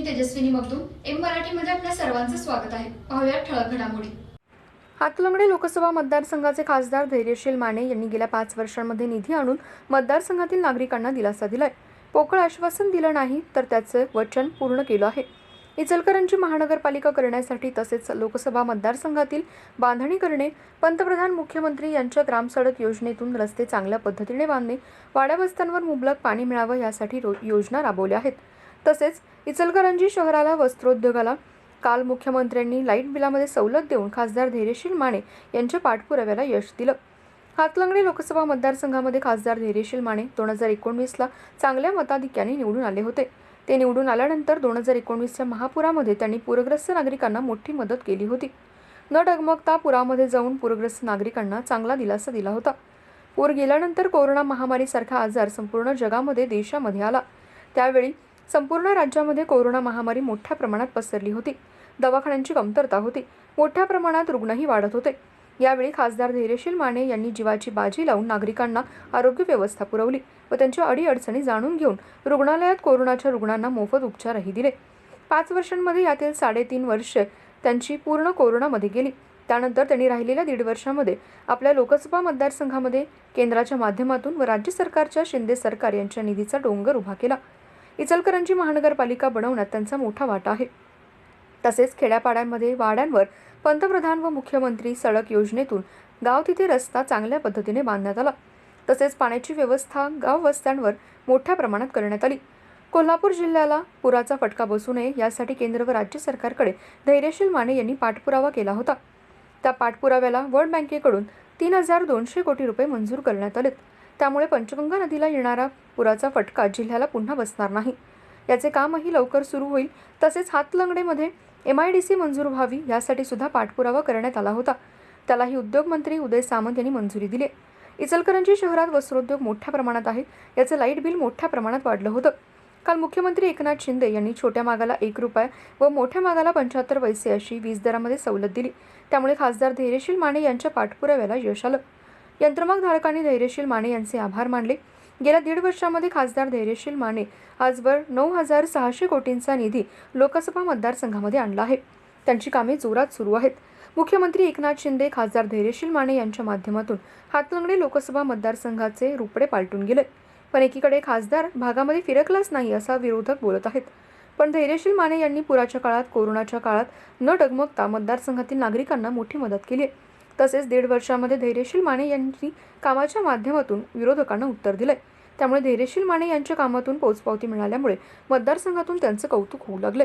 मी Tejaswini Magdum M मराठीमध्ये आपल्या सर्वांचं स्वागत आहे. पाहूया ठळक घडामोडी. हातलंगडे लोकसभा मतदारसंघाचे खासदार धैर्यशील माने यांनी गेल्या पाच वर्षांमध्ये निधी आणून मतदारसंघातील नागरिकांना दिलासा दिलाय. पोकळ आश्वासन दिलं नाही तर त्याचं वचन पूर्ण केलं आहे. इचलकरंजी महानगरपालिका करण्यासाठी तसेच लोकसभा मतदारसंघातील बांधणी करणे पंतप्रधान मुख्यमंत्री यांच्या ग्रामसडक योजनेतून रस्ते चांगल्या पद्धतीने बांधणे वाड्यावस्त्यांवर मुबलक पाणी मिळावं यासाठी रो- योजना राबवल्या आहेत. तसेच इचलकरंजी शहराला वस्त्रोद्योगाला काल मुख्यमंत्र्यांनी लाइट बिलामध्ये सवलत देऊन खासदार धैर्यशील माने यांच्या पाठपुराव्याला यश दिलं. हातलंगडे लोकसभा मतदारसंघामध्ये खासदार धैर्यशील माने दोन हजार एकोणवीसला चांगल्या मताधिक्याने निवडून आले होते. ते निवडून आल्यानंतर दोन हजार एकोणवीसच्या महापुरामध्ये त्यांनी पूरग्रस्त नागरिकांना मोठी मदत केली होती. न डगमगता पुरामध्ये जाऊन पूरग्रस्त नागरिकांना चांगला दिलासा दिला होता. पूर गेल्यानंतर कोरोना महामारीसारखा आजार संपूर्ण जगामध्ये देशामध्ये आला. त्यावेळी संपूर्ण राज्यामध्ये कोरोना महामारी मोठ्या प्रमाणात पसरली होती. दवाखान्यांची कमतरता होती. मोठ्या प्रमाणात रुग्णही वाढत होते. यावेळी खासदार धैर्यशील माने यांनी जीवाची बाजी लावून नागरिकांना आरोग्य व्यवस्था पुरवली व त्यांच्या अडीअडचणी जाणून घेऊन रुग्णालयात कोरोनाच्या रुग्णांना मोफत उपचारही दिले. पाच वर्षांमध्ये यातील साडेतीन वर्ष त्यांची पूर्ण कोरोनामध्ये गेली. त्यानंतर त्यांनी राहिलेल्या दीड वर्षामध्ये आपल्या लोकसभा मतदारसंघामध्ये केंद्राच्या माध्यमातून व राज्य सरकारच्या शिंदे सरकार यांच्या निधीचा डोंगर उभा केला. इचलकरंजी महानगरपालिका बनवण्यात त्यांचा मोठा वाटा आहे. तसेच खेड्यापाड्यांमध्ये वाड्यांवर पंतप्रधान व मुख्यमंत्री सडक योजनेतून गाव तिथे रस्ता चांगल्या पद्धतीने बांधण्यात आला. तसेच पाण्याची व्यवस्था गाव वस्त्यांवर मोठ्या प्रमाणात करण्यात आली. कोल्हापूर जिल्ह्याला पुराचा फटका बसू नये यासाठी केंद्र व राज्य सरकारकडे धैर्यशील माने यांनी पाठपुरावा केला होता. त्या पाठपुराव्याला वर्ल्ड बँकेकडून तीन हजार दोनशे कोटी रुपये मंजूर करण्यात आलेत. त्यामुळे पंचगंगा नदीला येणारा पुराचा फटका जिल्ह्याला पुन्हा बसणार नाही. याचे कामही लवकर सुरू होईल. तसेच हातलंगडेमध्ये एम आय डी सी मंजूर व्हावी यासाठी सुद्धा पाठपुरावा करण्यात आला होता. त्यालाही उद्योगमंत्री उदय सामंत यांनी मंजुरी दिली. इचलकरंजी शहरात वस्त्रोद्योग मोठ्या प्रमाणात आहे. याचं लाइट बिल मोठ्या प्रमाणात वाढलं होतं. काल मुख्यमंत्री एकनाथ शिंदे यांनी छोट्या मागाला एक रुपये व मोठ्या मागाला पंच्याहत्तर पैसे अशी वीज दरामध्ये सवलत दिली. त्यामुळे खासदार धैर्यशील माने यांच्या पाठपुराव्याला यश आलं. यंत्रमाग धारकांनी धैर्यशील माने यांचे आभार मानले. गेल्या दीड वर्षामध्ये खासदार धैर्यशील माने आजवर नऊ हजार सहाशे कोटींचा निधी लोकसभा मतदारसंघामध्ये आणला आहे. त्यांची कामे जोरात सुरू आहेत. मुख्यमंत्री एकनाथ शिंदे खासदार धैर्यशील माने यांच्या माध्यमातून हातलंगडे लोकसभा मतदारसंघाचे रुपडे पालटून गेले. पण एकीकडे खासदार भागामध्ये फिरकलाच नाही असा विरोधक बोलत आहेत. पण धैर्यशील माने यांनी पुराच्या काळात कोरोनाच्या काळात न डगमगता मतदारसंघातील नागरिकांना मोठी मदत केली आहे. तसेच दीड वर्षामध्ये धैर्यशील माने यांनी कामाच्या माध्यमातून विरोधकांना उत्तर दिलंय. त्यामुळे धैर्यशील माने यांच्या कामातून पोचपावती मिळाल्यामुळे मतदारसंघातून त्यांचं कौतुक होऊ लागले